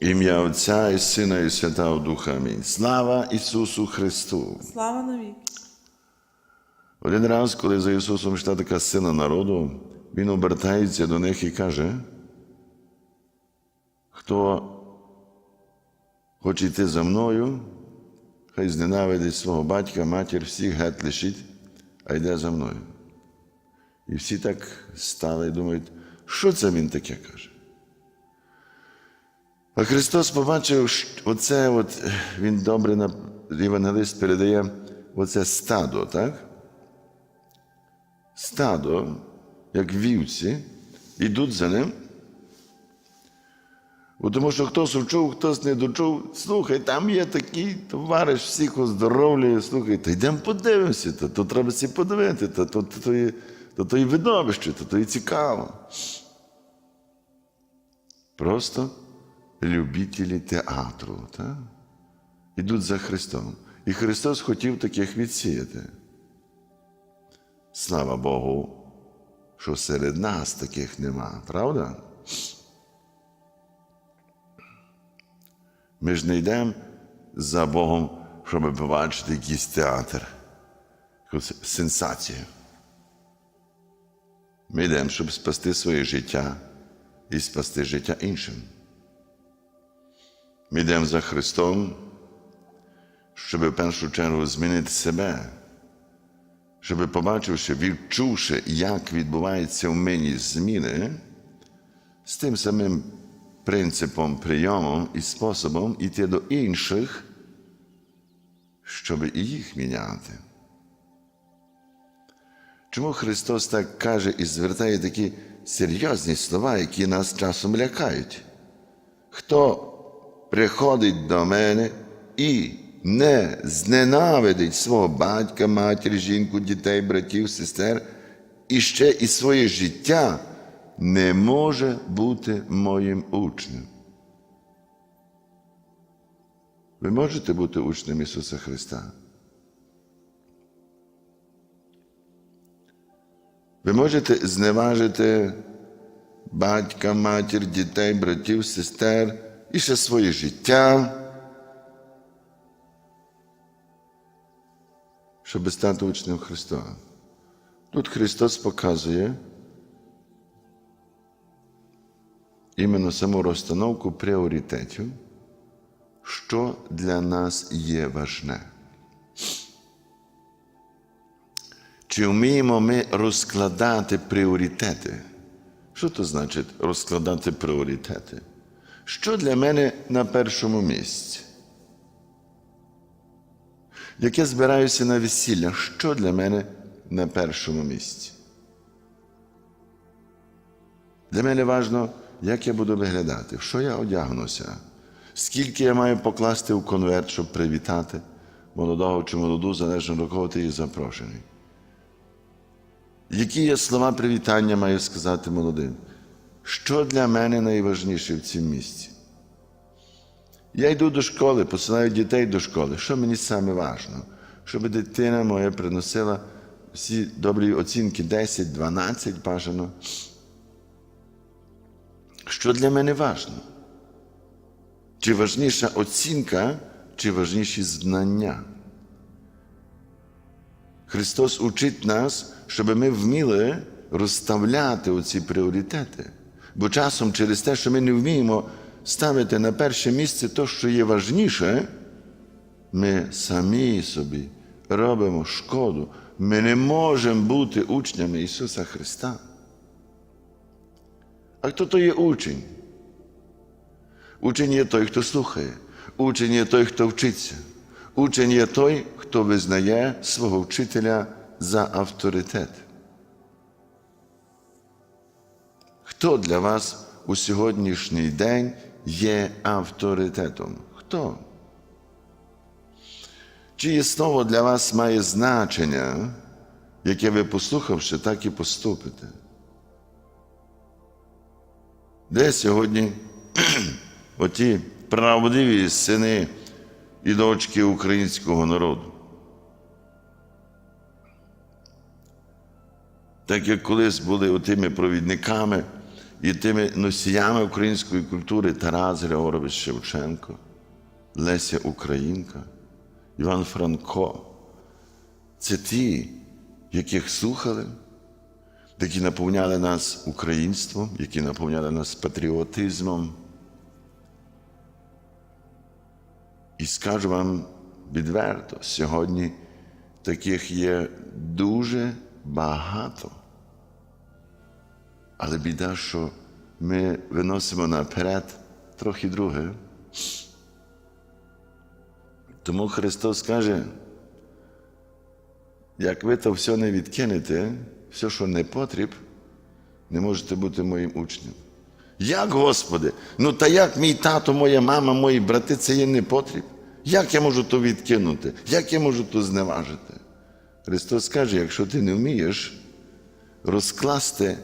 Ім'я Отця і Сина, і Святого Духа. Амінь. Слава Ісусу Христу! Слава навіки. Один раз, коли за Ісусом йшла така сила народу, Він обертається до них і каже, хто хоче йти за мною, хай зненавидить свого батька, матір, всіх геть лишить, а йде за мною. І всі так стали і думають, що це він таке каже. А Христос побачив, оце от, він добре на євангелист передає оце стадо, так? Стадо, як вівці, йдуть за ним. Бо тому що хтось учув, хтось не дочув. Слухай, там є такий товариш, всіх оздоровлює, слухай, та йдемо подивимося, то, то треба всі подивити, то, то, то, то, то, то і видовище, то, то і цікаво. Просто любителі театру, так? Ідуть за Христом. І Христос хотів таких відсіяти. Слава Богу, що серед нас таких нема, правда? Ми ж не йдемо за Богом, щоб побачити якийсь театр, якусь сенсацію. Ми йдемо, щоб спасти своє життя і спасти життя іншим. Ми йдемо за Христом, щоб в першу чергу змінити себе, щоб побачивши, відчувши, як відбуваються в мені зміни, з тим самим принципом, прийомом і способом йти до інших, щоб і їх міняти. Чому Христос так каже і звертає такі серйозні слова, які нас часом лякають? Хто приходить до мене і не зненавидить свого батька, матір, жінку, дітей, братів, сестер, і ще і своє життя не може бути моїм учнем. Ви можете бути учнем Ісуса Христа? Ви можете зневажити батька, матір, дітей, братів, сестер і ще своє життя, щоб стати учнем Христа. Тут Христос показує іменно саму розстановку пріоритетів, що для нас є важне. Чи вміємо ми розкладати пріоритети? Що то значить розкладати пріоритети? Що для мене на першому місці? Як я збираюся на весілля, що для мене на першому місці? Для мене важливо, як я буду виглядати, що я одягнуся, скільки я маю покласти в конверт, щоб привітати молодого чи молоду, залежно до кого ти є запрошений. Які я слова привітання маю сказати молодим? Що для мене найважніше в цьому місці? Я йду до школи, посилаю дітей до школи. Що мені саме важливо? Щоб дитина моя приносила всі добрі оцінки 10, 12 бажано. Що для мене важливо? Чи важніша оцінка, чи важніші знання? Христос учить нас, щоб ми вміли розставляти оці пріоритети. Бо часом через те, що ми не вміємо ставити на перше місце те, що є важніше, ми самі собі робимо шкоду. Ми не можемо бути учнями Ісуса Христа. А хто то є учень? Учень є той, хто слухає. Учень є той, хто вчиться. Учень є той, хто визнає свого вчителя за авторитет. Хто для вас у сьогоднішній день є авторитетом? Хто? Чиє слово для вас має значення, яке ви, послухавши, так і поступите? Де сьогодні оті правдиві сини і дочки українського народу? Так як колись були отими провідниками і тими носіями української культури Тарас Григорович Шевченко, Леся Українка, Іван Франко. Це ті, яких слухали, які наповняли нас українством, які наповняли нас патріотизмом. І скажу вам відверто, сьогодні таких є дуже багато. Але біда, що ми виносимо наперед трохи друге. Тому Христос каже, як ви то все не відкинете, все, що не потріб, не можете бути моїм учнем. Як, Господи? Ну та як мій тато, моя мама, мої брати, це є непотріб? Як я можу то відкинути? Як я можу то зневажити? Христос каже, якщо ти не вмієш розкласти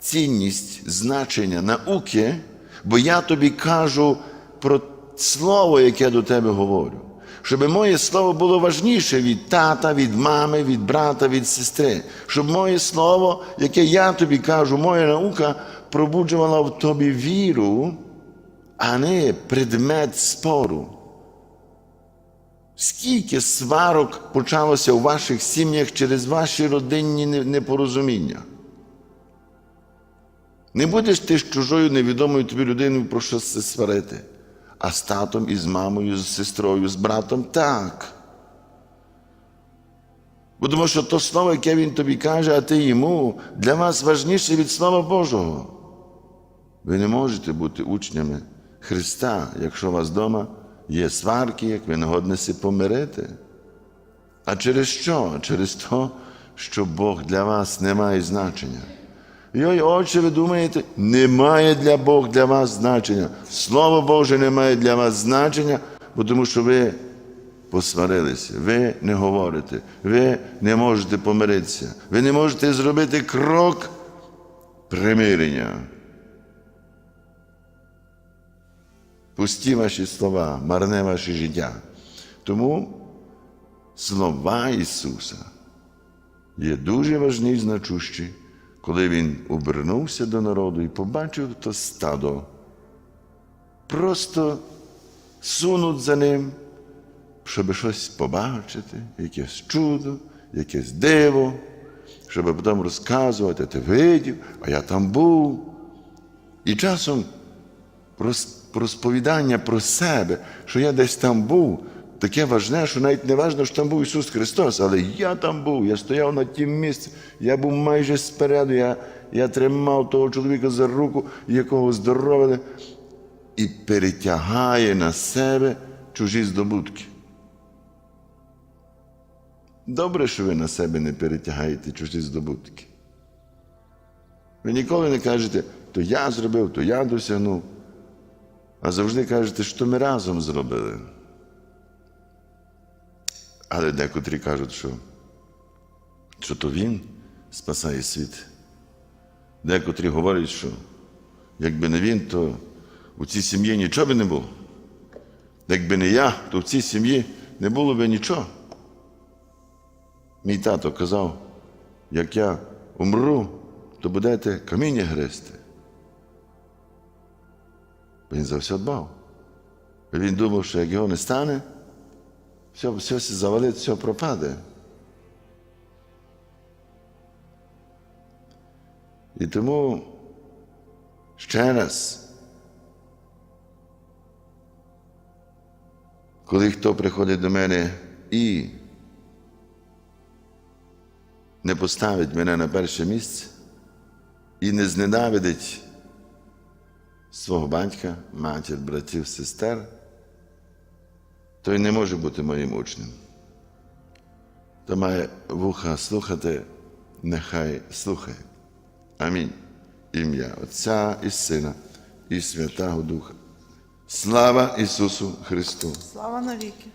цінність, значення науки, бо я тобі кажу про слово, яке до тебе говорю. Щоб моє слово було важніше від тата, від мами, від брата, від сестри. Щоб моє слово, яке я тобі кажу, моя наука пробуджувала в тобі віру, а не предмет спору. Скільки сварок почалося у ваших сім'ях через ваші родинні непорозуміння? Не будеш ти з чужою невідомою тобі людиною про що се сварити, а з татом, і з мамою, з сестрою, з братом так. Бо що то слово, яке він тобі каже, а ти йому, для вас важніше від Слова Божого. Ви не можете бути учнями Христа, якщо у вас вдома є сварки, як ви не годнеся помирити. А через що? Через те, що Бог для вас не має значення. Йой, отче, ви думаєте, немає для Бог для вас значення. Слово Боже не має для вас значення, бо тому що ви посварилися, ви не говорите, ви не можете помиритися, ви не можете зробити крок примирення. Пусті ваші слова, марне ваше життя. Тому слова Ісуса є дуже важні і значущі, коли Він обернувся до народу і побачив то стадо. Просто сунуть за ним, щоб щось побачити, якесь чудо, якесь диво, щоб потім розказувати, ти видів, а я там був. І часом про про себе, що я десь там був, таке важне, що навіть не важно, що там був Ісус Христос, але я там був, я стояв на тім місці, я був майже спереду, я, я тримав того чоловіка за руку, якого здоровили, і перетягає на себе чужі здобутки. Добре, що ви на себе не перетягаєте чужі здобутки. Ви ніколи не кажете, то я зробив, то я досягнув. А завжди кажете, що ми разом зробили. Але декотрі кажуть, що, що то він спасає світ. Декотрі говорять, що якби не він, то у цій сім'ї нічого би не було. Якби не я, то в цій сім'ї не було би нічого. Мій тато казав, як я умру, то будете каміння гризти. Він за все дбав. Він думав, що як його не стане, все, все завалить, все пропаде. І тому ще раз, коли хто приходить до мене і не поставить мене на перше місце і не зненавидить свого батька, матір, братів, сестер, той не може бути моїм учнем. То має вуха слухати, нехай слухає. Амінь. Ім'я Отця і Сина, і Святого Духа. Слава Ісусу Христу! Слава навіки.